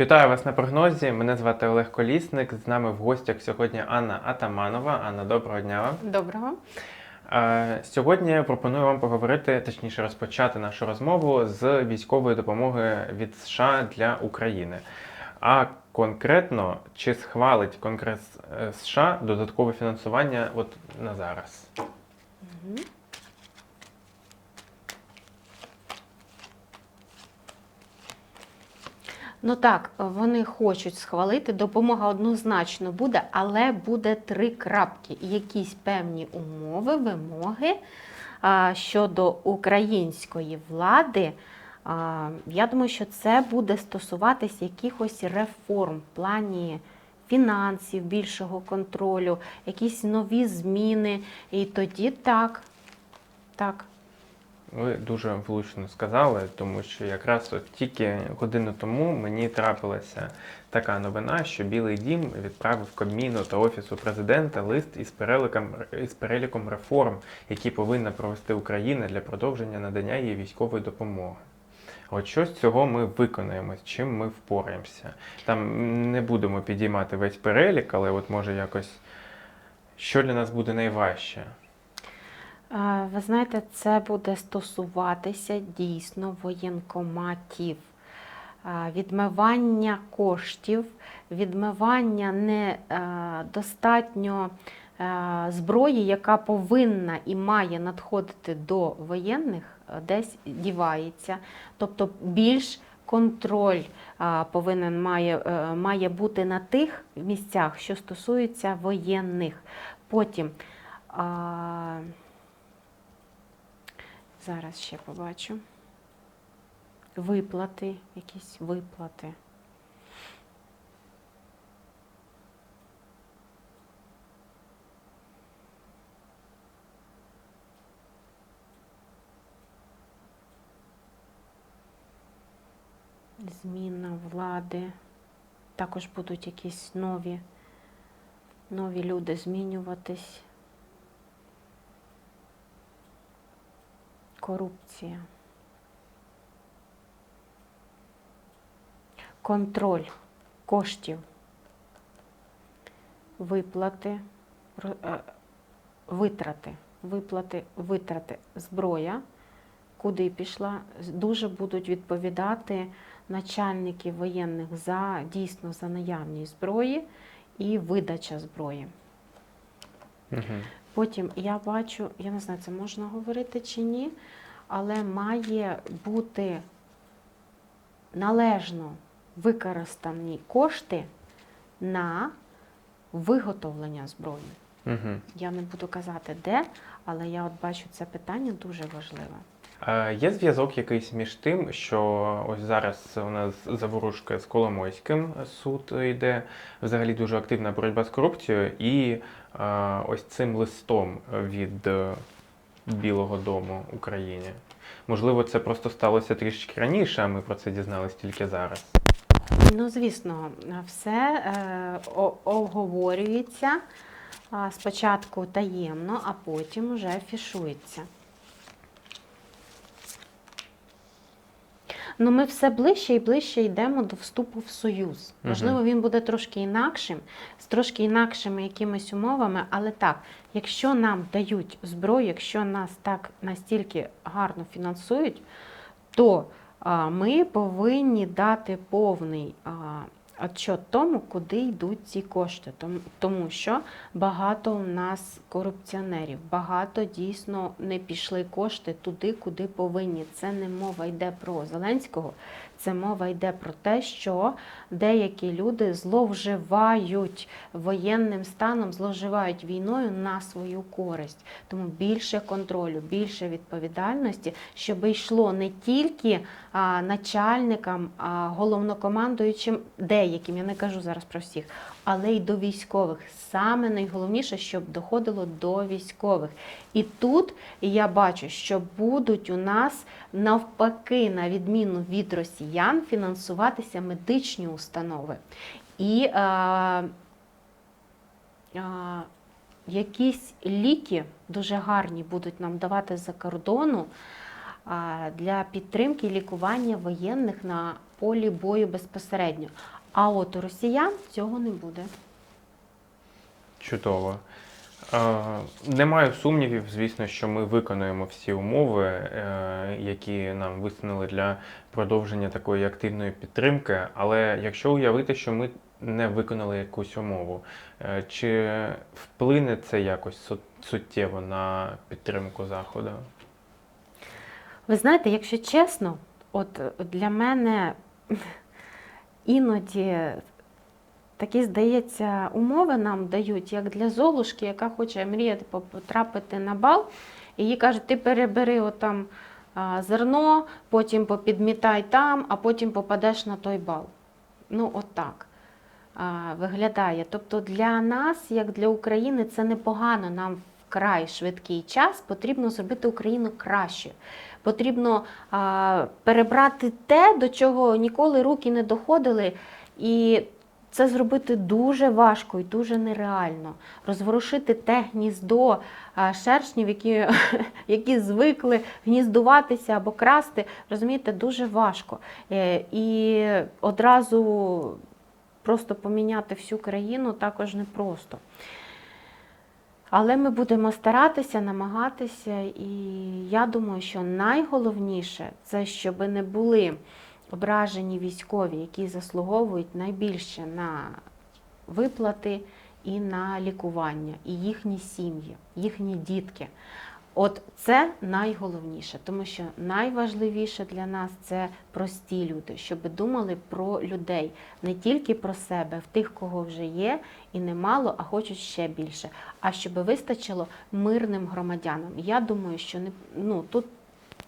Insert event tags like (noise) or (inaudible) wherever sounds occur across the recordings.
Вітаю вас на прогнозі. Мене звати Олег Колісник. З нами в гостях сьогодні Анна Атаманова. Анна, доброго дня вам. Доброго. Сьогодні я пропоную вам поговорити, точніше розпочати нашу розмову з військової допомоги від США для України. А конкретно, чи схвалить Конгрес е, США додаткове фінансування от на зараз? Ну так, вони хочуть схвалити. Допомога однозначно буде, але буде три крапки. Якісь певні умови, вимоги щодо української влади. Я думаю, що це буде стосуватися якихось реформ в плані фінансів, більшого контролю, якісь нові зміни. І тоді так. Так. Ви дуже влучно сказали, тому що якраз от тільки годину тому мені трапилася така новина, що Білий Дім відправив Кабміну та Офісу президента лист із переліком, із переліком реформ, які повинна провести Україна для продовження надання їй військової допомоги. От що з цього ми виконаємо, з чим ми впораємося. Там не будемо підіймати весь перелік, але от може якось що для нас буде найважче. Е, Ви знаєте, це буде стосуватися дійсно воєнкоматів, Е, відмивання коштів, відмивання недостатньо зброї, яка повинна і має надходити до воєнних, е, десь дівається. Тобто більш контроль е, повинен має, е, має бути на тих місцях, що стосуються воєнних. Потім. Зараз ще побачу. Виплати, якісь виплати. Зміна влади. Також будуть якісь нові, нові люди змінюватись. Корупція. Контроль коштів. Виплати, е, витрати, виплати, витрати, зброя, куди пішла, дуже будуть відповідати начальники воєнних за дійсно за наявність зброї і видача зброї. Угу. Потім я бачу, я не знаю, це можна говорити чи ні, але має бути належно використані кошти на виготовлення зброї. Угу. Я не буду казати де, але я от бачу це питання дуже важливе. Е, Є зв'язок якийсь між тим, що ось зараз у нас заворушка з Коломойським суд йде, взагалі дуже активна боротьба з корупцією, і ось цим листом від е, Білого Дому Україні. Можливо, це просто сталося трішки раніше, а ми про це дізнались тільки зараз. Ну, звісно, все е, обговорюється спочатку таємно, а потім вже афішується. Ну, ми все ближче і ближче йдемо до вступу в Союз. Можливо, він буде трошки інакшим, з трошки інакшими якимись умовами, але так, якщо нам дають зброю, якщо нас так настільки гарно фінансують, то а, ми повинні дати повний а, отчет тому, куди йдуть ці кошти. Тому, що багато у нас корупціонерів, багато дійсно не пішли кошти туди, куди повинні. Це не мова йде про Зеленського, це мова йде про те, що деякі люди зловживають воєнним станом, зловживають війною на свою користь. Тому більше контролю, більше відповідальності, щоб йшло не тільки начальникам, а головнокомандуючим деяким, я не кажу зараз про всіх, але й до військових. Саме найголовніше, щоб доходило до військових. І тут я бачу, що будуть у нас навпаки, на відміну від росіян, фінансуватися медичні установи. І е, е, якісь ліки дуже гарні будуть нам давати за кордону. для підтримки лікування воєнних на полі бою безпосередньо. А от у росіян цього не буде. Чудово. Немає сумнівів, звісно, що ми виконуємо всі умови, е, які нам висунули для продовження такої активної підтримки. Але якщо уявити, що ми не виконали якусь умову, е, чи вплине це якось суттєво на підтримку Заходу? Ви знаєте, якщо чесно, от для мене іноді такі, здається, умови нам дають, як для Золушки, яка хоче мріяти потрапити на бал, і їй кажуть, ти перебери отам зерно, потім попідмітай там, а потім попадеш на той бал. Ну, от так виглядає. Тобто для нас, як для України, це непогано. Нам вкрай швидкий час потрібно зробити Україну краще. Потрібно а, перебрати те, до чого ніколи руки не доходили. І це зробити дуже важко і дуже нереально. Розворушити те гніздо шершнів, які, (laughs) які звикли гніздуватися або красти, розумієте, дуже важко. Е, І одразу просто поміняти всю країну також непросто. Але ми будемо старатися, намагатися, і я думаю, що найголовніше це щоб не були ображені військові, які заслуговують найбільше на виплати і на лікування, і їхні сім'ї, їхні дітки. От це найголовніше, тому що найважливіше для нас це прості люди, щоб думали про людей, не тільки про себе, в тих, кого вже є, і немало, а хочуть ще більше. А щоб вистачило мирним громадянам. Я думаю, що не ну тут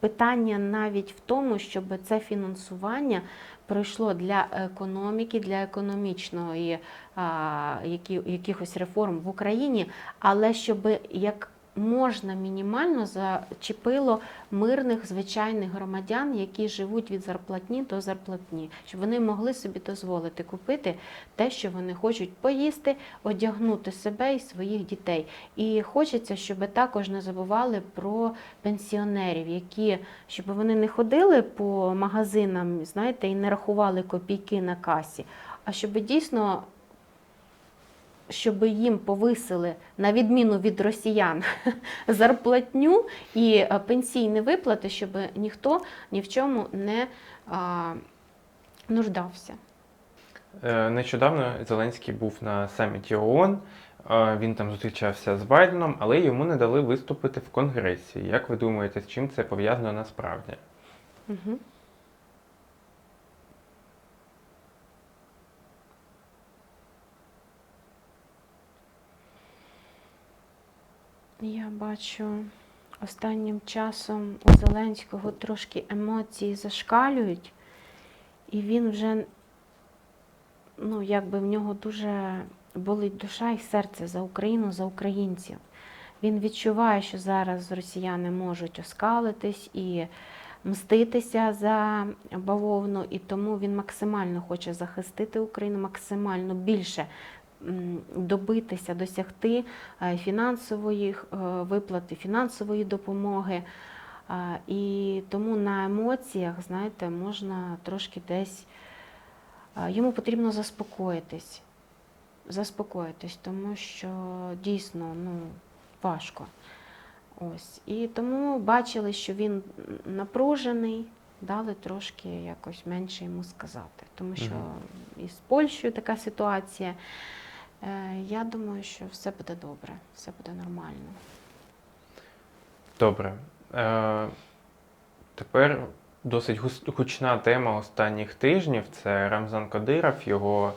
питання навіть в тому, щоб це фінансування пройшло для економіки, для економічної а, які, якихось реформ в Україні, але щоб як можна мінімально зачепило мирних звичайних громадян, які живуть від зарплатні до зарплатні, щоб вони могли собі дозволити купити те, що вони хочуть поїсти, одягнути себе і своїх дітей. І хочеться, щоб також не забували про пенсіонерів, які щоб вони не ходили по магазинам, знаєте, і не рахували копійки на касі, а щоб дійсно щоб їм повисили, на відміну від росіян, (laughs) зарплатню і е, пенсійні виплати, щоб ніхто ні в чому не а, нуждався. Е, Нещодавно Зеленський був на саміті ООН. е, Він там зустрічався з Байденом, але йому не дали виступити в Конгресі. Як ви думаєте, з чим це пов'язано насправді? Угу. Я бачу останнім часом у Зеленського трошки емоції зашкалюють, і він вже, ну, якби в нього дуже болить душа і серце за Україну, за українців. Він відчуває, що зараз росіяни можуть оскалитись і мститися за бавовну, і тому він максимально хоче захистити Україну, максимально більше добитися, досягти е, фінансової е, виплати, фінансової допомоги. І тому на емоціях, знаєте, можна трошки десь йому потрібно заспокоїтись. Заспокоїтись, тому що дійсно ну, важко. Ось. І тому бачили, що він напружений, дали трошки якось менше йому сказати. Тому що Мгм. і з Польщею така ситуація. Е, Я думаю, що все буде добре, все буде нормально. Добре. Е, тепер досить гучна тема останніх тижнів це Рамзан Кадиров, його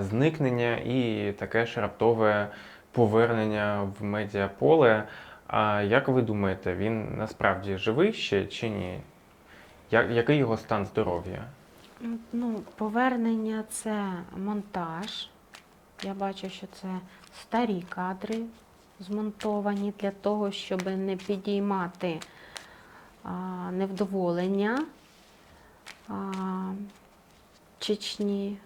зникнення і таке ж раптове повернення в медіаполе. А як ви думаєте, він насправді живий ще чи ні? Я- який його стан здоров'я? Ну, повернення це монтаж. Я бачу, що це старі кадри змонтовані для того, щоб не підіймати а, невдоволення а, Чечні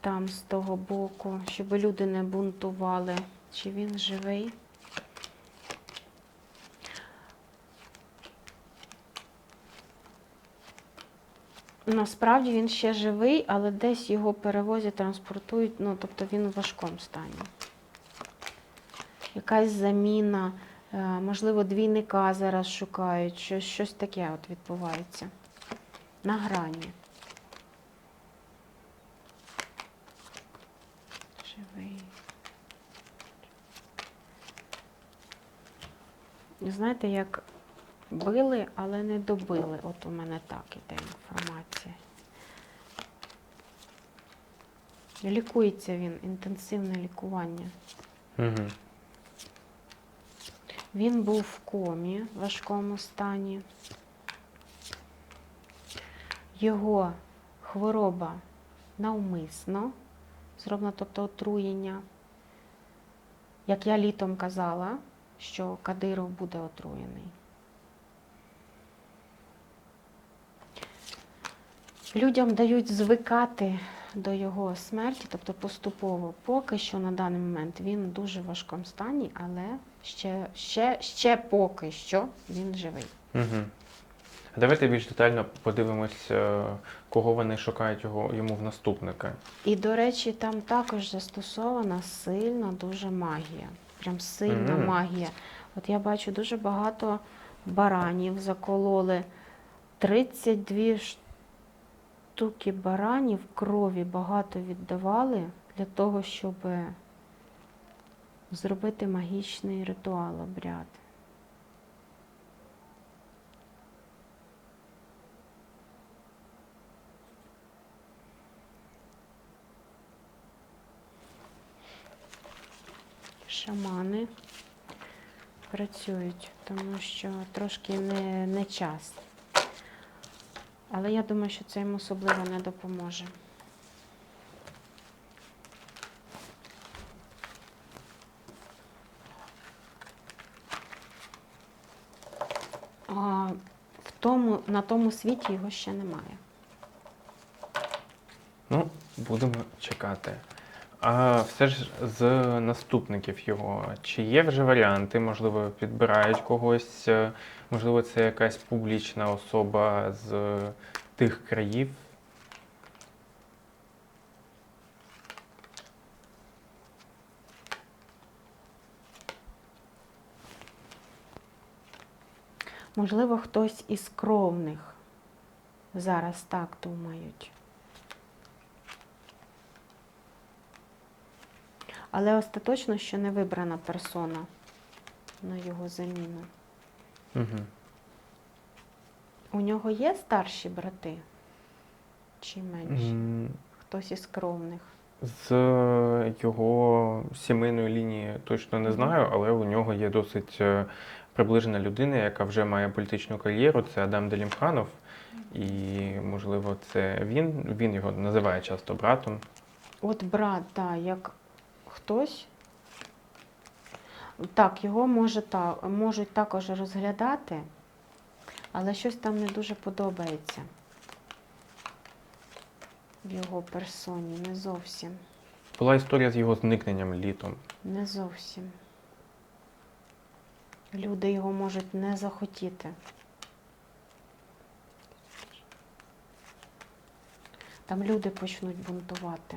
там з того боку, щоб люди не бунтували. Чи він живий? Насправді він ще живий, але десь його перевозять, транспортують, ну тобто він у важкому стані. Якась заміна, е, можливо, двійника зараз шукають, щось, щось таке от відбувається. На грані. Живий. Знаєте, як били, але не добили. От у мене так іде інформація. Лікується він, інтенсивне лікування. Угу. Він був в комі в важкому стані. Його хвороба навмисно зроблена, тобто отруєння. Як я літом казала, що Кадиров буде отруєний. Людям дають звикати до його смерті, тобто поступово. Поки що на даний момент він в дуже важкому стані, але ще, ще, ще поки що він живий. Угу. Давайте більш детально подивимось, е, кого вони шукають його, йому в наступника. І, до речі, там також застосована сильна дуже магія. Прям сильна Мгм. магія. От я бачу дуже багато баранів закололи. 32 штуки баранів крові багато віддавали для того, щоб зробити магічний ритуал обряд. шамани працюють, тому що трошки не, не час. Але я думаю, що це йому особливо не допоможе. В тому, на тому світі його ще немає. Ну, будемо чекати. А все ж з наступників його, чи є вже варіанти, можливо, підбирають когось, е, можливо, це якась публічна особа з тих країв. Можливо, хтось із кровних зараз так думають. Але остаточно ще не вибрана персона на його заміну. Угу. У нього є старші брати? Чи менші? Хтось із кровних. З його сімейної лінії точно не знаю, але у нього є досить е, приближена людина, яка вже має політичну кар'єру. Це Адам Делімханов. І, можливо, це він. Він його називає часто братом. От брат, так, як хтось. Так, його може та, можуть також розглядати, але щось там не дуже подобається в його персоні. Не зовсім. Була історія з його зникненням літом. Не зовсім. Люди його можуть не захотіти. Там люди почнуть бунтувати.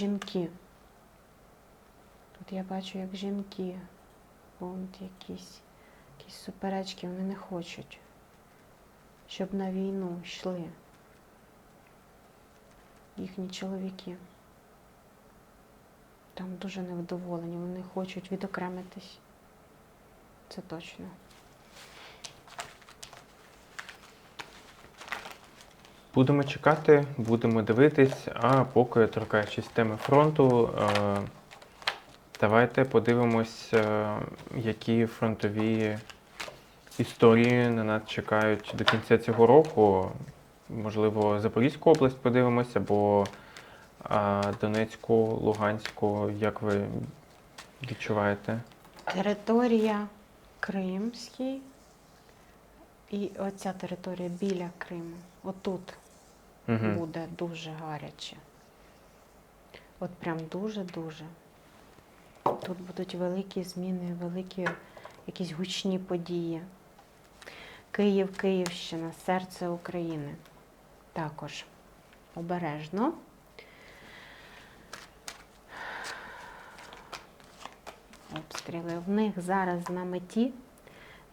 Жінки. Тут я бачу, як жінки. Бунт якісь, якісь суперечки, вони не хочуть щоб на війну йшли їхні чоловіки. Там дуже невдоволені, вони хочуть відокремитись. Це точно. Будемо чекати, будемо дивитись, а поки торкаючись теми фронту, е, давайте подивимось, е, які фронтові історії на нас чекають до кінця цього року. Можливо, Запорізьку область подивимось, або е, Донецьку, Луганську. Як ви відчуваєте? Територія Кримський і оця територія біля Криму. Отут Угу. буде дуже гаряче. От прям дуже-дуже. Тут будуть великі зміни, великі якісь гучні події. Київ, Київщина, серце України. Також обережно. Обстріли. В них зараз на меті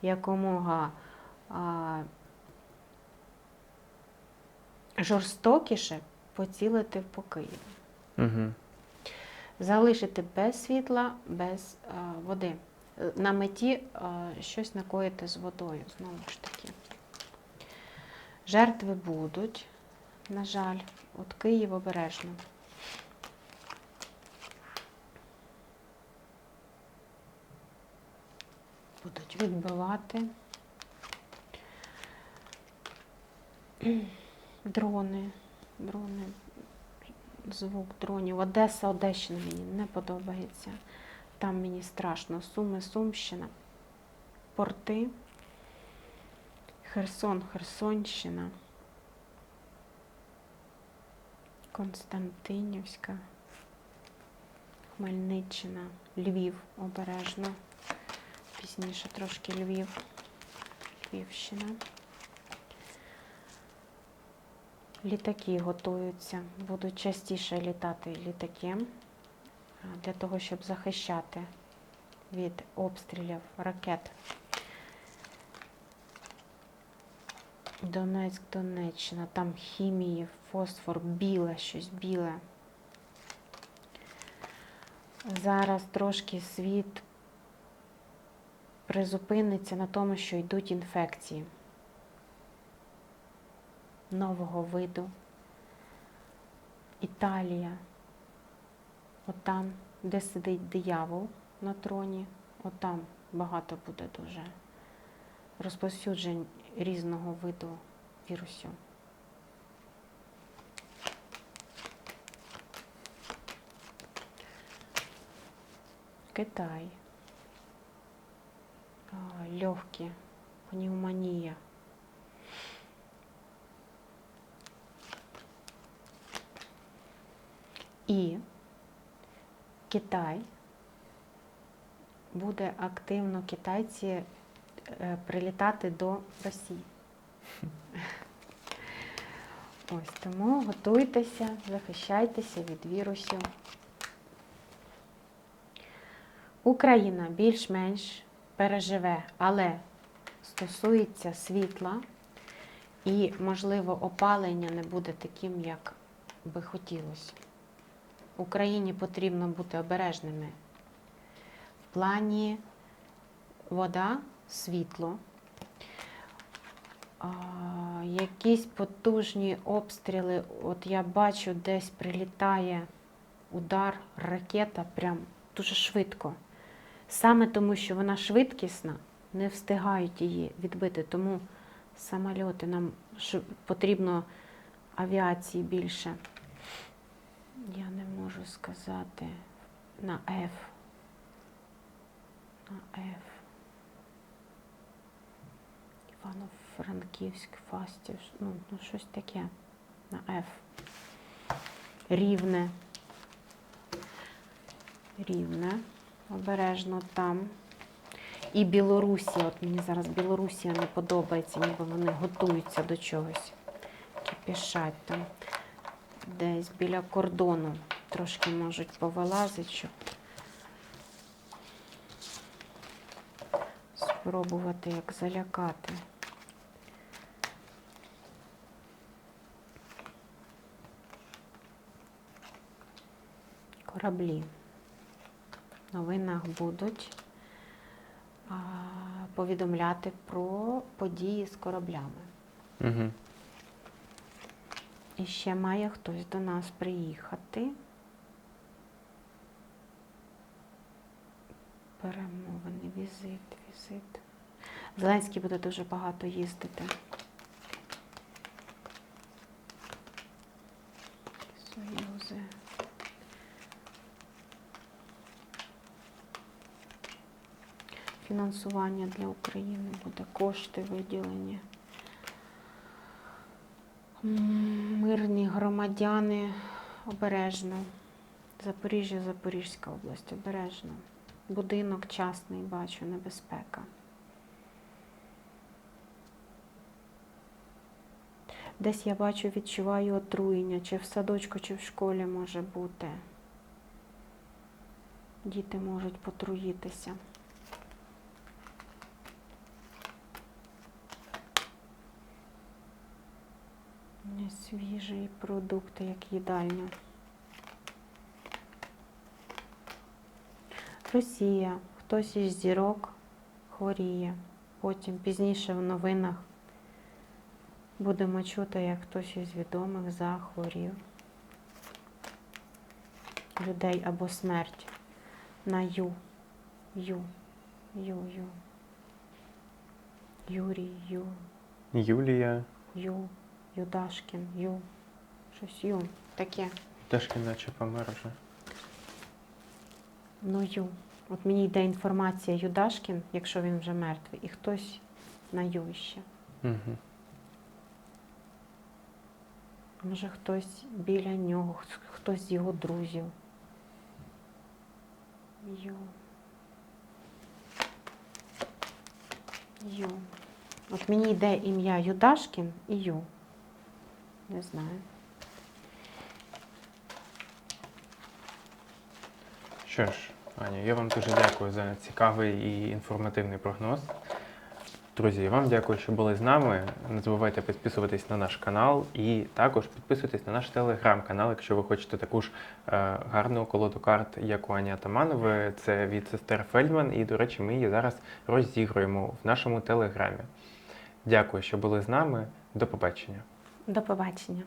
якомога жорстокіше поцілити по Києву. Угу. Залишити без світла, без а, води. Е, На меті а, щось накоїти з водою, знову ж таки. Жертви будуть, на жаль, от Київ обережно. Будуть відбивати дрони, дрони, звук дронів. Одеса, Одещина мені не подобається. Там мені страшно. Суми, Сумщина, порти, Херсон, Херсонщина, Константинівська, Хмельниччина, Львів обережно. Пізніше трошки Львів, Львівщина. Літаки готуються, будуть частіше літати літаки для того, щоб захищати від обстрілів ракет. Донецьк, Донеччина, там хімії, фосфор, біле, щось біле. Зараз трошки світ призупиниться на тому, що йдуть інфекції нового виду. Італія, отам, де сидить диявол на троні, отам багато буде дуже розповсюджень різного виду вірусів. Китай. Легкі, пневмонія. І Китай буде активно китайці е, прилітати до Росії. (laughs) Ось тому готуйтеся, захищайтеся від вірусів. Україна більш-менш переживе, але стосується світла і, можливо, опалення не буде таким, як би хотілося. Україні потрібно бути обережними в плані вода, світло, а, якісь потужні обстріли. От я бачу, десь прилітає удар, ракета прям дуже швидко. Саме тому, що вона швидкісна, не встигають її відбити. Тому самольоти нам потрібно авіації більше. Я не можу сказати на F. На F. Івано-Франківськ, Фастів, ну, ну щось таке. На F. Рівне. Рівне. Обережно там. І Білорусія. От мені зараз Білорусія не подобається, ніби вони готуються до чогось. Кипішать там десь біля кордону трошки можуть повилазити, щоб спробувати як залякати. Кораблі. В новинах будуть повідомляти про події з кораблями. Угу. І ще має хтось до нас приїхати. Перемовини, візит, візит. Зеленський буде дуже багато їздити. Союзи. Фінансування для України буде, кошти виділені. Мирні громадяни обережно. Запоріжжя, Запорізька область обережно. Будинок частний, бачу, небезпека. Десь я бачу, відчуваю отруєння, чи в садочку, чи в школі може бути. Діти можуть потруїтися. Несвіжі продукти, як їдальня. Росія, хтось із зірок хворіє. Потім пізніше в новинах будемо чути, як хтось із відомих захворів. Людей або смерть на Ю. Ю. Ю, Ю. Юрій, Ю. Юлія, Ю. Юдашкін, Ю. Щось Ю. Таке. теж наче помер вже. Ну, Ю. От мені йде інформація Юдашкін, якщо він вже мертвий, і хтось на Ю ще. Угу. Може, хтось біля нього, хтось з його друзів. Ю. Ю. От мені йде ім'я Юдашкін і Ю. Не знаю. Що ж, Аню, я вам дуже дякую за цікавий і інформативний прогноз. Друзі, вам дякую, що були з нами. Не забувайте підписуватись на наш канал і також підписуйтесь на наш телеграм-канал, якщо ви хочете таку ж е, гарну колоду карт, як у Ані Атаманової. Це від сестер Фельдман. І, до речі, ми її зараз розігруємо в нашому телеграмі. Дякую, що були з нами. До побачення. До побачення.